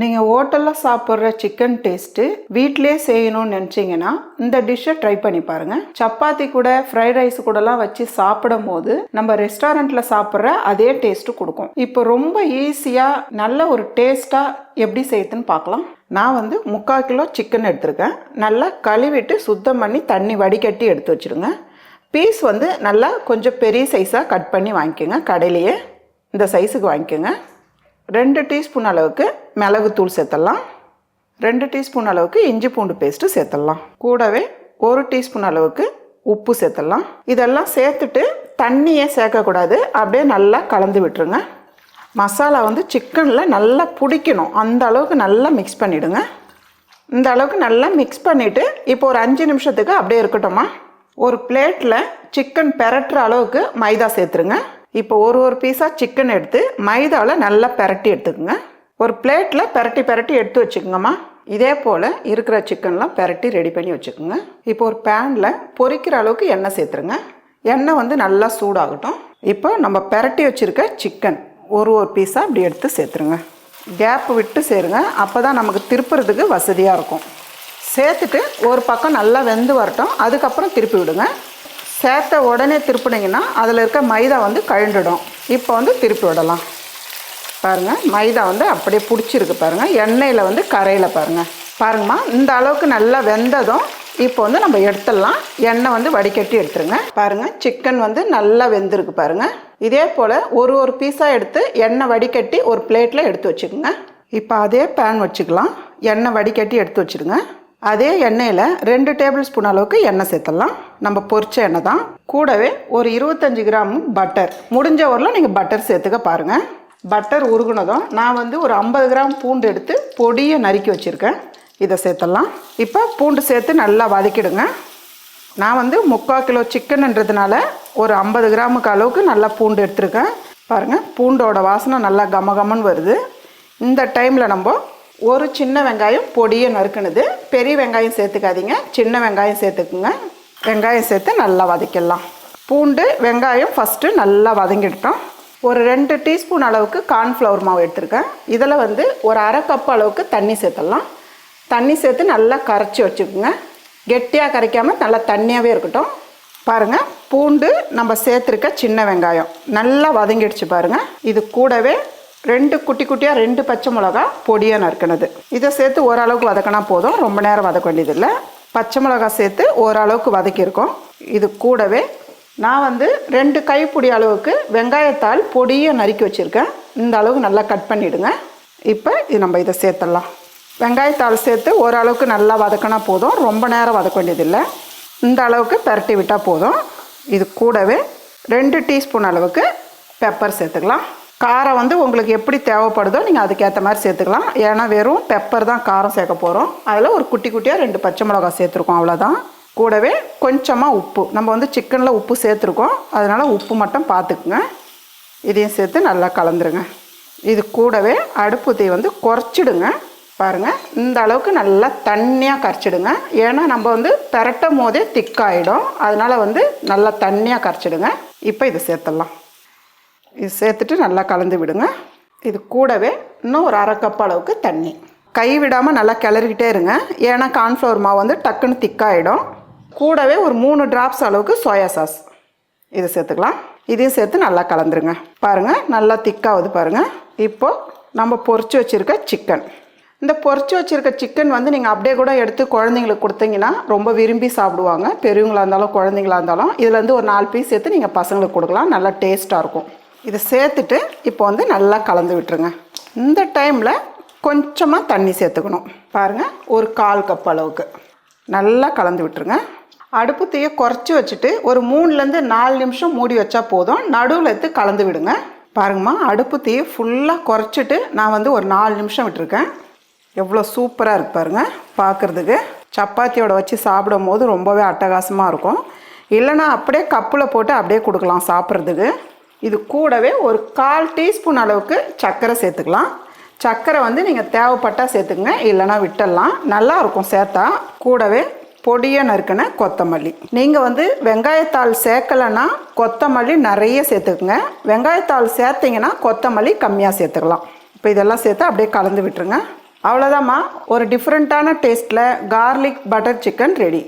நீங்கள் ஹோட்டலில் சாப்பிட்ற சிக்கன் டேஸ்ட்டு வீட்டிலே செய்யணும்னு நினச்சிங்கன்னா இந்த டிஷ்ஷை ட்ரை பண்ணி பாருங்கள் சப்பாத்தி கூட ஃப்ரைட் ரைஸ் கூடலாம் வச்சு சாப்பிடும் போது நம்ம ரெஸ்டாரண்ட்டில் சாப்பிட்ற அதே டேஸ்ட்டு கொடுக்கும். இப்போ ரொம்ப ஈஸியாக நல்ல ஒரு டேஸ்ட்டாக எப்படி செய்யுதுன்னு பார்க்கலாம். நான் வந்து முக்கால் கிலோ சிக்கன் எடுத்திருக்கேன். நல்லா கழுவிட்டு சுத்தம் பண்ணி தண்ணி வடிகட்டி எடுத்து வச்சுருங்க. பீஸ் வந்து நல்லா கொஞ்சம் பெரிய சைஸாக கட் பண்ணி வாங்கிக்கோங்க. கடையிலேயே இந்த சைஸுக்கு வாங்கிக்கோங்க. ரெண்டு டீஸ்பூன் அளவுக்கு மிளகுத்தூள் சேர்த்துடலாம். ரெண்டு டீஸ்பூன் அளவுக்கு இஞ்சி பூண்டு பேஸ்ட்டு சேர்த்துடலாம். கூடவே ஒரு டீஸ்பூன் அளவுக்கு உப்பு சேர்த்துடலாம். இதெல்லாம் சேர்த்துட்டு தண்ணியே சேர்க்கக்கூடாது. அப்படியே நல்லா கலந்து விட்டுருங்க. மசாலா வந்து சிக்கனில் நல்லா பிடிக்கணும். அந்த அளவுக்கு நல்லா மிக்ஸ் பண்ணிவிடுங்க இந்த அளவுக்கு நல்லா மிக்ஸ் பண்ணிவிட்டு இப்போ ஒரு அஞ்சு நிமிஷத்துக்கு அப்படியே இருக்கட்டும்மா. ஒரு பிளேட்டில் சிக்கன் பெரட்டுற அளவுக்கு மைதா சேர்த்துருங்க. இப்போ ஒரு ஒரு பீஸாக சிக்கன் எடுத்து மைதாவில் நல்லா பெரட்டி எடுத்துக்கோங்க. ஒரு பிளேட்டில் பெரட்டி பெரட்டி எடுத்து வச்சுக்கோங்கம்மா. இதே போல் இருக்கிற சிக்கன்லாம் பெரட்டி ரெடி பண்ணி வச்சுக்கோங்க. இப்போ ஒரு பேனில் பொரிக்கிற அளவுக்கு எண்ணெய் சேர்த்துருங்க. எண்ணெய் வந்து நல்லா சூடாகட்டும். இப்போ நம்ம பெரட்டி வச்சுருக்க சிக்கன் ஒரு ஒரு பீஸாக இப்படி எடுத்து சேர்த்துருங்க. கேப் விட்டு சேருங்க. அப்போ தான் நமக்கு திருப்புறதுக்கு வசதியாக இருக்கும். சேர்த்துட்டு ஒரு பக்கம் நல்லா வெந்து வரட்டும். அதுக்கப்புறம் திருப்பி விடுங்க. சேர்த்த உடனே திருப்பினீங்கன்னா அதில் இருக்க மைதா வந்து கழண்டுடும். இப்போ வந்து திருப்பி விடலாம். பாருங்கள் மைதா வந்து அப்படியே பிடிச்சிருக்கு பாருங்கள் எண்ணெயில் வந்து கரையில் பாருங்கள் பாருங்கம்மா இந்த அளவுக்கு நல்லா வெந்ததும் இப்போ வந்து நம்ம எடுத்துடலாம். எண்ணெய் வந்து வடிகட்டி எடுத்துருங்க. பாருங்கள் சிக்கன் வந்து நல்லா வெந்திருக்கு பாருங்கள் இதே போல் ஒரு ஒரு பீஸாக எடுத்து எண்ணெய் வடிகட்டி ஒரு பிளேட்டில் எடுத்து வச்சுக்கோங்க. இப்போ அதே பேன் வச்சுக்கலாம். எண்ணெய் வடிகட்டி எடுத்து வச்சுருங்க அதே எண்ணெயில் ரெண்டு டேபிள் ஸ்பூன் அளவுக்கு எண்ணெய் சேர்த்துடலாம். நம்ம பொரிச்ச எண்ணெய் தான். கூடவே ஒரு இருபத்தஞ்சி கிராம் பட்டர் முடிஞ்ச ஊரில் நீங்கள் பட்டர் சேர்த்துக்க பாருங்கள் பட்டர் உருகுனதும் நான் வந்து ஒரு ஐம்பது கிராம் பூண்டு எடுத்து பொடியை நறுக்கி வச்சுருக்கேன். இதை சேர்த்துடலாம். இப்போ பூண்டு சேர்த்து நல்லா வதக்கிடுங்க. நான் வந்து முக்கால் கிலோ சிக்கன்ன்றதுனால ஒரு ஐம்பது கிராமுக்கு அளவுக்கு நல்லா பூண்டு எடுத்திருக்கேன். பாருங்கள் பூண்டோட வாசனை நல்லா கமகமன்னு வருது. இந்த டைமில் நம்ம ஒரு சின்ன வெங்காயம் பொடியை நறுக்குனது. பெரிய வெங்காயம் சேர்த்துக்காதீங்க. சின்ன வெங்காயம் சேர்த்துக்குங்க. வெங்காயம் சேர்த்து நல்லா வதக்கிடலாம். பூண்டு வெங்காயம் ஃபஸ்ட்டு நல்லா வதங்கிட்டோம் ஒரு ரெண்டு டீஸ்பூன் அளவுக்கு கார்ன்ஃப்ளவர் மாவு எடுத்திருக்கேன். இதில் வந்து ஒரு அரை கப் அளவுக்கு தண்ணி சேர்த்துடலாம். தண்ணி சேர்த்து நல்லா கரைச்சி வச்சுக்கோங்க. கெட்டியாக கரைக்காமல் நல்லா தண்ணியாகவே இருக்கட்டும். பாருங்கள் பூண்டு நம்ம சேர்த்துருக்க சின்ன வெங்காயம். நல்லா வதங்கிடுச்சு பாருங்கள் இது கூடவே ரெண்டு குட்டி குட்டியாக ரெண்டு பச்சை மிளகா பொடியாக நறுக்கினது இதை சேர்த்து ஓரளவுக்கு வதக்கினா போதும். ரொம்ப நேரம் வதக்க வேண்டியதில்லை. பச்சை மிளகா சேர்த்து ஓரளவுக்கு வதக்கியிருக்கோம். இது கூடவே நான் வந்து ரெண்டு கைப்பிடி அளவுக்கு வெங்காயத்தால் பொடியை நறுக்கி வச்சுருக்கேன். இந்த அளவுக்கு நல்லா கட் பண்ணிவிடுங்க இப்போ இது நம்ம இதை சேர்த்துடலாம். வெங்காயத்தாள் சேர்த்து ஓரளவுக்கு நல்லா வதக்கினா போதும். ரொம்ப நேரம் வதக்க வேண்டியதில்லை. இந்த அளவுக்கு பரட்டி விட்டால் போதும். இது கூடவே ரெண்டு டீஸ்பூன் அளவுக்கு பெப்பர் சேர்த்துக்கலாம். காரம் வந்து உங்களுக்கு எப்படி தேவைப்படுதோ நீங்கள் அதுக்கேற்ற மாதிரி சேர்த்துக்கலாம். ஏன்னா வெறும் பெப்பர் தான் காரம் சேர்க்க போகிறோம் அதில் ஒரு குட்டி குட்டியாக ரெண்டு பச்சை மிளகா சேர்த்துருக்கோம் அவ்வளோதான் கூடவே கொஞ்சமாக உப்பு. நம்ம வந்து சிக்கனில் உப்பு சேர்த்துருக்கோம். அதனால் உப்பு மட்டும் பார்த்துக்குங்க. இதையும் சேர்த்து நல்லா கலந்துருங்க. இது கூடவே அடுப்பு தீ வந்து குறைச்சிடுங்க. பாருங்கள் இந்த அளவுக்கு நல்லா தண்ணியாக கரைச்சிடுங்க. ஏன்னா நம்ம வந்து பெரட்டும் போதே திக்காயிடும். அதனால் வந்து நல்லா தண்ணியாக கரைச்சிடுங்க. இப்போ இதை சேர்த்துடலாம். இது சேர்த்துட்டு நல்லா கலந்து விடுங்க. இது கூடவே இன்னும் ஒரு அரை கப் அளவுக்கு தண்ணி. கை விடாமல் நல்லா கிளறிக்கிட்டே இருங்க. ஏன்னா கார்ன்ஃப்ளவர் மாவு வந்து டக்குன்னு திக்காயிடும். கூடவே ஒரு மூணு டிராப்ஸ் அளவுக்கு சோயா சாஸ் இதை சேர்த்துக்கலாம். இதையும் சேர்த்து நல்லா கலந்துருங்க. பாருங்கள் நல்லா திக்காகுது பாருங்கள் இப்போது நம்ம பொறிச்சு வச்சுருக்க சிக்கன் இந்த பொறிச்சு வச்சுருக்க சிக்கன் வந்து நீங்கள் அப்படியே கூட எடுத்து குழந்தைங்களுக்கு கொடுத்தீங்கன்னா ரொம்ப விரும்பி சாப்பிடுவாங்க. பெரியவங்களாக இருந்தாலும் குழந்தைங்களா இருந்தாலும். இதுலேருந்து ஒரு நாலு பீஸ் சேர்த்து நீங்கள் பசங்களுக்கு கொடுக்கலாம். நல்லா டேஸ்ட்டாக இருக்கும். இதை சேர்த்துட்டு இப்போ வந்து நல்லா கலந்து விட்டுருங்க. இந்த டைமில் கொஞ்சமாக தண்ணி சேர்த்துக்கணும். பாருங்கள் ஒரு கால் கப் அளவுக்கு. நல்லா கலந்து விட்டுருங்க. அடுப்பு தீயை குறைச்சி வச்சுட்டு ஒரு மூணுலேருந்து நாலு நிமிஷம் மூடி வச்சா போதும். நடுவில் எடுத்து கலந்து விடுங்க. பாருங்கம்மா அடுப்பு தீயை ஃபுல்லாக குறைச்சிட்டு நான் வந்து ஒரு நாலு நிமிஷம் விட்டுருக்கேன். எவ்வளோ சூப்பராக இருக்கு பாருங்க பார்க்குறதுக்கு சப்பாத்தியோட வச்சு சாப்பிடும் போது ரொம்பவே அட்டகாசமாக இருக்கும். இல்லைன்னா அப்படியே கப்பில் போட்டு அப்படியே கொடுக்கலாம் சாப்பிட்றதுக்கு. இது கூடவே ஒரு கால் டீஸ்பூன் அளவுக்கு சர்க்கரை சேர்த்துக்கலாம். சர்க்கரை வந்து நீங்கள் தேவைப்பட்டால் சேர்த்துக்குங்க இல்லைன்னா விட்டுடலாம். நல்லா இருக்கும் சேர்த்தா. கூடவே பொடியாக நறுக்கின கொத்தமல்லி. நீங்கள் வந்து வெங்காயத்தாள் சேர்க்கலைன்னா கொத்தமல்லி நிறைய சேர்த்துக்குங்க. வெங்காயத்தாள் சேர்த்திங்கன்னா கொத்தமல்லி கம்மியாக சேர்த்துக்கலாம். இப்போ இதெல்லாம் சேர்த்து அப்படியே கலந்து விட்டுருங்க. அவ்வளோதாம்மா ஒரு டிஃப்ரெண்ட்டான டேஸ்ட்டில் கார்லிக் பட்டர் சிக்கன் ரெடி